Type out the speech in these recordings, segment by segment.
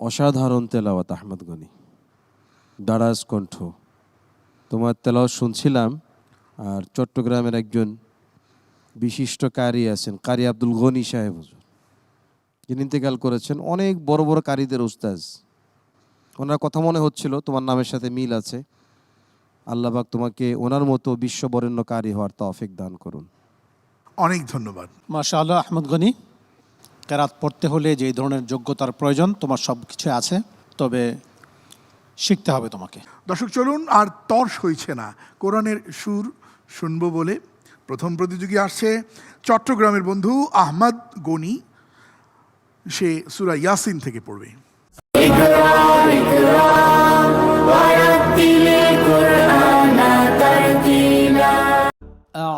অসাধারণ তেলাওয়াত আহমদ গনি। দারাজ কণ্ঠ। তোমার তেলাওয়াত শুনছিলাম আর চট্টগ্রামের একজন বিশিষ্ট কারি আছেন কারি আব্দুল গনি সাহেব হুজুর। যিনি ইন্তেকাল করেছেন অনেক বড় বড় কারিদের উস্তাজ। ওনার কথা মনে হচ্ছিল তোমার নামের সাথে মিল আছে। আল্লাহবাক তোমাকে ওনার মতো বিশ্ববরেণ্য কারি হওয়ার তফিক দান করুন। অনেক ধন্যবাদ। মাশা আল্লাহ আহমদ গনি। কেরাত পড়তে হলে যে ধরনের যোগ্যতার প্রয়োজন তোমার সব কিছু আছে তবে শিখতে হবে তোমাকে। দর্শক চলুন আর তর্স হইছে না। কোরআনের সুর শুনব বলে প্রথম প্রতিযোগী আসছে চট্টগ্রামের বন্ধু আহমদ গনি। সে সুরা ইয়াসিন থেকে পড়বে।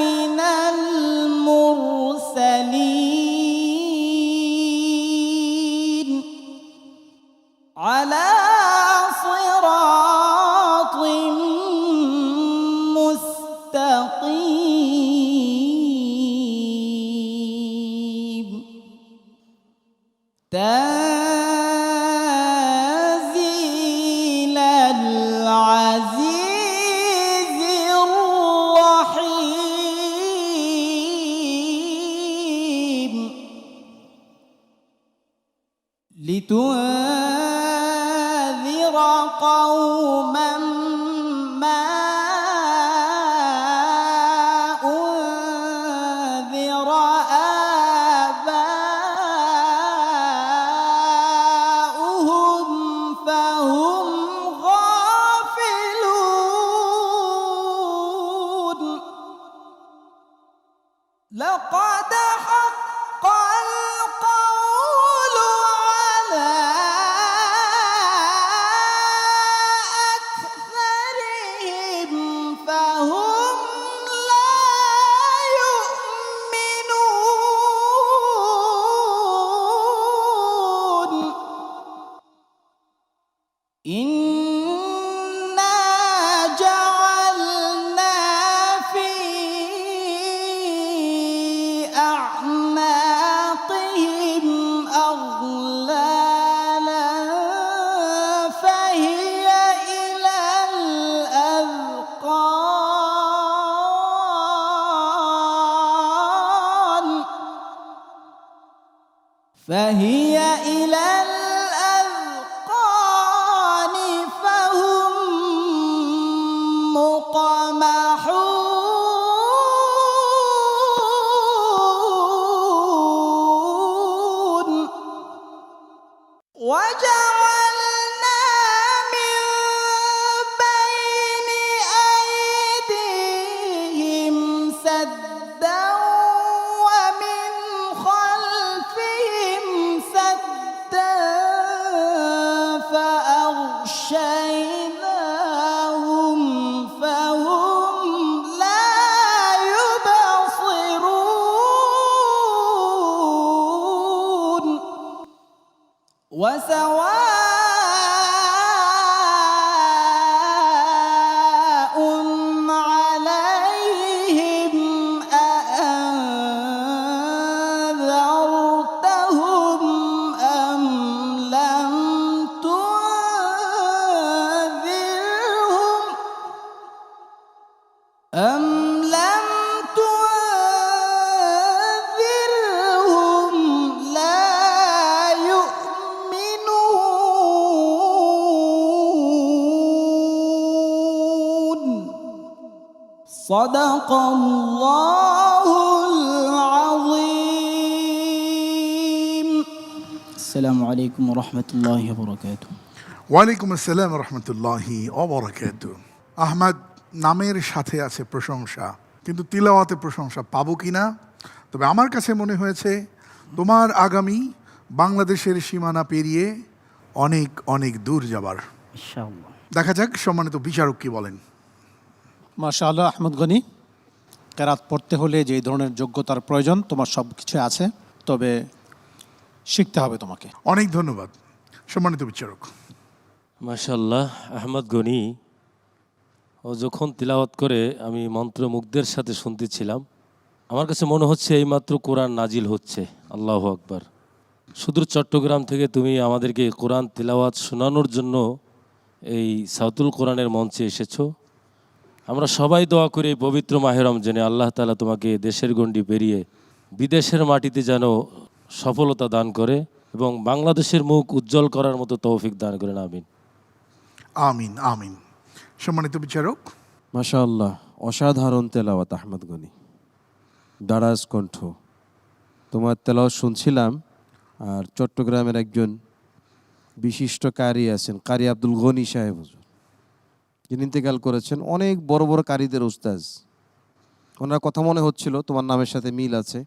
لمن المرسلين على صراط مستقيم. إنا جعلنا في أعناقهم أغلالا فهي إلى الأذقان فهي إلى الأذقان وجعلنا وسواء صدق الله العظيم السلام عليكم ورحمة الله وبركاته ওয়ালাইকুম আসসালাম রহমতুল্লাহি অবরাকাত আহমদ নামের সাথে আছে প্রশংসা কিন্তু তিলাওয়াতে প্রশংসা পাবো কি না তবে আমার কাছে মনে হয়েছে তোমার আগামী বাংলাদেশের সীমানা পেরিয়ে অনেক অনেক দূর যাবার إن شاء الله দেখা যাক সম্মানিত বিচারক কি বলেন মাশা আল্লাহ আহমদ গনি কেরাত পড়তে হলে যেই ধরনের যোগ্যতার প্রয়োজন তোমার সব কিছু আছে তবে শিখতে হবে তোমাকে। অনেক ধন্যবাদ সম্মানিত বিচারক। মাশাল্লাহ আহমদ গনি ও যখন তিলাওয়াত করে আমি মন্ত্রমুগ্ধের সাথে শুনতেছিলাম আমার কাছে মনে হচ্ছে এইমাত্র কোরআন নাজিল হচ্ছে আল্লাহ আকবার। সুদূর চট্টগ্রাম থেকে তুমি আমাদেরকে কোরআন তিলাওয়াত শোনানোর জন্য এই সাউতুল কোরআনের মঞ্চে এসেছ। আমরা সবাই দোয়া করি এই পবিত্র মাহেরম রমজানে আল্লাহ তালা তোমাকে দেশের গণ্ডি পেরিয়ে বিদেশের মাটিতে যেন সফলতা দান করে এবং বাংলাদেশের মুখ উজ্জ্বল করার মতো তৌফিক দান করেন আমিন। আমিন আমিন। সম্মানিত বিচারক। মাশা আল্লাহ অসাধারণ তেলাওয়াত আহমদ গনি। দারাজ কণ্ঠ। তোমার তেলাওয়াত শুনছিলাম আর চট্টগ্রামের একজন বিশিষ্ট কারি আছেন কারি আব্দুল গনি সাহেব হুজুর। যিনি ইন্তেকাল করেছেন অনেক বড় বড় কারিদের উস্তাজ। ওনার কথা মনে হচ্ছিল তোমার নামের সাথে মিল আছে।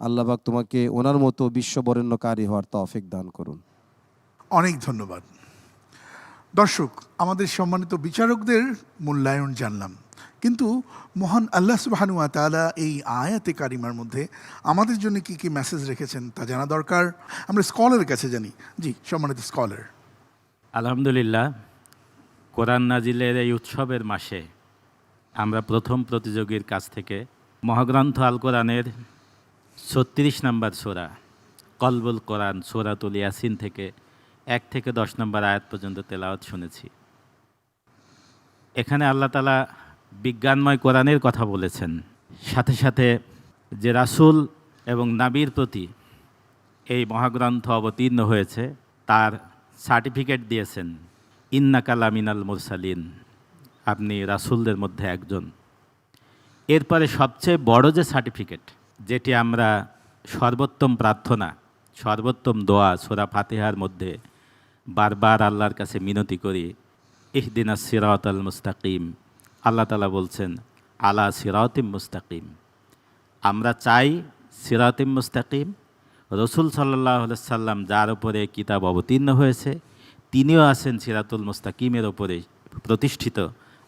আল্লাহবাক তোমাকে ওনার মতো বিশ্ববরেণ্য কারি হওয়ার তৌফিক দান করুন। অনেক ধন্যবাদ। দর্শক আমাদের সম্মানিত বিচারকদের মূল্যায়ন জানলাম। কিন্তু মহান আল্লাহ সুবাহানুয়া তালা এই আয়াতে কারিমার মধ্যে আমাদের জন্য কি কি মেসেজ রেখেছেন তা জানা দরকার? আমরা স্কলারের কাছে জানি। জি সম্মানিত স্কলার আলহামদুলিল্লাহ। কোরআন নাজিলের এই উৎসবের মাসে আমরা প্রথম প্রতিযোগীর কাছ থেকে মহাগ্রন্থ আল কোরআনের ছত্রিশ নম্বর সোরা, কলবুল কোরআন, সোরাতুল ইয়াসিন থেকে এক থেকে দশ নম্বর আয়াত পর্যন্ত তেলাওয়াত শুনেছি। এখানে আল্লাহ তালা বিজ্ঞানময় কোরআনের কথা বলেছেন। সাথে সাথে যে রাসূল এবং নাবির প্রতি এই মহাগ্রন্থ অবতীর্ণ হয়েছে, তার সার্টিফিকেট দিয়েছেন। ইন্নাকালা মিনাল মুরসালিন। আপনি রাসূলদের মধ্যে একজন। এরপরে সবচেয়ে বড় যে সার্টিফিকেট, যেটি আমরা সর্বোত্তম প্রার্থনা, সর্বোত্তম দোয়া, সোরা ফাতেহার মধ্যে বারবার আল্লাহর কাছে মিনতি করি, ইহদিনা সিরাত আল মুস্তাকিম। আল্লাহ তালা বলছেন, আলা সিরাতিম মুস্তাকিম। আমরা চাই সিরাতিম মুস্তাকিম। রসুল সাল্লাহ সাল্লাম যার উপরে কিতাব অবতীর্ণ হয়েছে তিনিও আছেন সিরাতুল মুস্তাকিমের ওপরে প্রতিষ্ঠিত।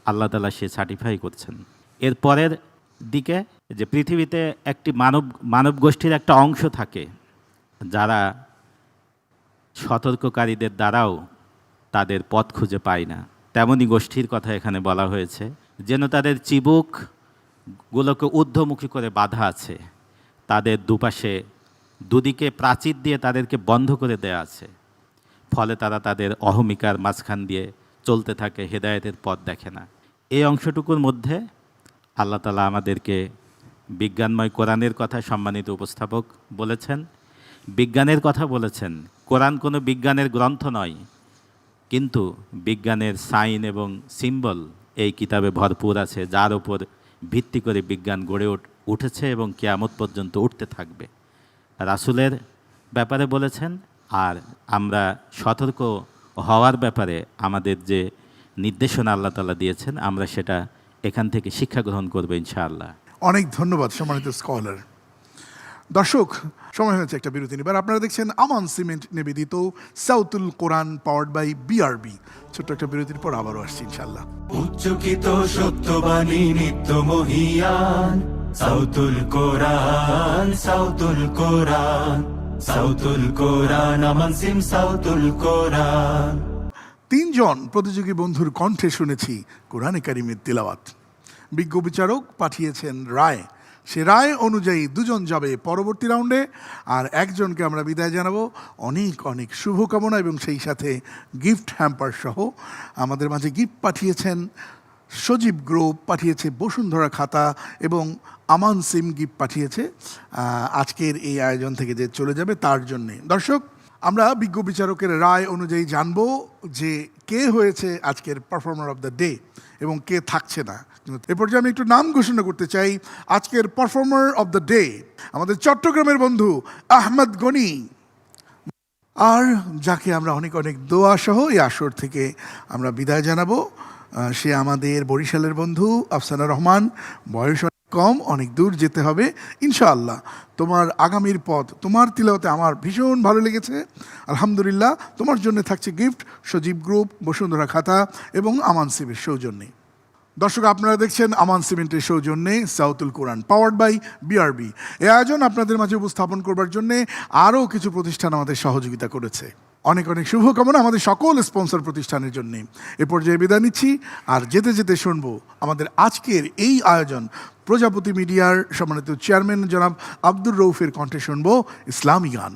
আল্লাহ তালা সে সার্টিফাই করছেন। এর পরের দিকে যে পৃথিবীতে একটি মানব মানব গোষ্ঠীর একটা অংশ থাকে, যারা সতর্ককারীদের দ্বারাও তাদের পথ খুঁজে পায় না। তেমনই গোষ্ঠীর কথা এখানে বলা হয়েছে, যেন তাদের চিবুক গুলোকে ঊর্ধ্বমুখী করে বাধা আছে। তাদের দুপাশে দুদিকে প্রাচীর দিয়ে তাদেরকে বন্ধ করে দেয়া আছে। ফলে তারা তাদের অহমিকার মাঝখান দিয়ে চলতে থাকে, হেদায়েতের পথ দেখে না। এই অংশটুকুর মধ্যে আল্লাহ তালা আমাদেরকে বিজ্ঞানময় কোরআনের কথা সম্মানিত উপস্থাপক বলেছেন। বিজ্ঞানের কথা বলেছেন। কোরআন কোনো বিজ্ঞানের গ্রন্থ নয়, কিন্তু বিজ্ঞানের সাইন এবং সিম্বল এই কিতাবে ভরপুর আছে, যার উপর ভিত্তি করে বিজ্ঞান গড়ে উঠ- উঠেছে এবং কেয়ামত পর্যন্ত উঠতে থাকবে। রাসুলের ব্যাপারে বলেছেন আর আমরা সতর্ক হওয়ার ব্যাপারে আমাদের যে নির্দেশনা আল্লাহ তালা দিয়েছেন আমরা সেটা এখান থেকে শিক্ষা গ্রহণ করব ইনশাআল্লাহ। অনেক ধন্যবাদ সম্মানিত স্কলার। দর্শক সময় হয়েছে একটা বিরতি এবার আপনারা দেখছেন আমান সিমেন্ট নিবেদিত Sautul Quran powered by BRB ছোট্ট একটা বিরতির পর আবারও আসছি ইনশাল্লাহ উচ্চকিত সত্যবাণী নিত্য মহিয়ান সাউতুল কোরআন সাউতুল কোরআন। তিনজন প্রতিযোগী বন্ধুর কণ্ঠে শুনেছি কোরআনে কারিমের তিলাওয়াত। বিজ্ঞ বিচারক পাঠিয়েছেন রায়। সে রায় অনুযায়ী দুজন যাবে পরবর্তী রাউন্ডে আর একজনকে আমরা বিদায় জানাব। অনেক অনেক শুভকামনা এবং সেই সাথে গিফট হ্যাম্পার সহ আমাদের মাঝে গিফট পাঠিয়েছেন সজীব গ্রুপ পাঠিয়েছে বসুন্ধরা খাতা এবং আমান সিম গিফট পাঠিয়েছে আজকের এই আয়োজন থেকে যে চলে যাবে তার জন্যে। দর্শক, আমরা বিজ্ঞ বিচারকের রায় অনুযায়ী জানব যে কে হয়েছে আজকের পারফর্মার অফ দ্য ডে এবং কে থাকছে না। এ পর্যায়ে আমি একটু নাম ঘোষণা করতে চাই। আজকের পারফর্মার অফ দ্য ডে আমাদের চট্টগ্রামের বন্ধু আহমদ গনি। আর যাকে আমরা অনেক অনেক দোয়া সহ এই আসর থেকে আমরা বিদায় জানাব। সে আমাদের বরিশালের বন্ধু, আফসানা রহমান। বয়স কম, অনেক দূর যেতে হবে, ইনশাআল্লাহ। তোমার আগামীর পথ, তোমার তিলাওতে আমার ভীষণ ভালো লেগেছে। আলহামদুলিল্লাহ, তোমার জন্য থাকছে গিফট, সজীব গ্রুপ, বসুন্ধরা খাতা এবং আমান সিবের সৌজন্যে। দর্শক, আপনারা দেখছেন আমান সিমেন্টের সৌজন্যে Sautul Quran powered by BRB এ আয়োজন আপনাদের মাঝে উপস্থাপন করবার জন্যে আরও কিছু প্রতিষ্ঠান আমাদের সহযোগিতা করেছে। অনেক অনেক শুভকামনা আমাদের সকল স্পন্সর প্রতিষ্ঠানের জন্য। এ পর্যায়ে বিদায় নিচ্ছি, আর যেতে যেতে শুনব আমাদের আজকের এই আয়োজন। প্রজাপতি মিডিয়ার সম্মানিত চেয়ারম্যান জনাব আব্দুর রৌফের কণ্ঠে শুনব ইসলামী গান।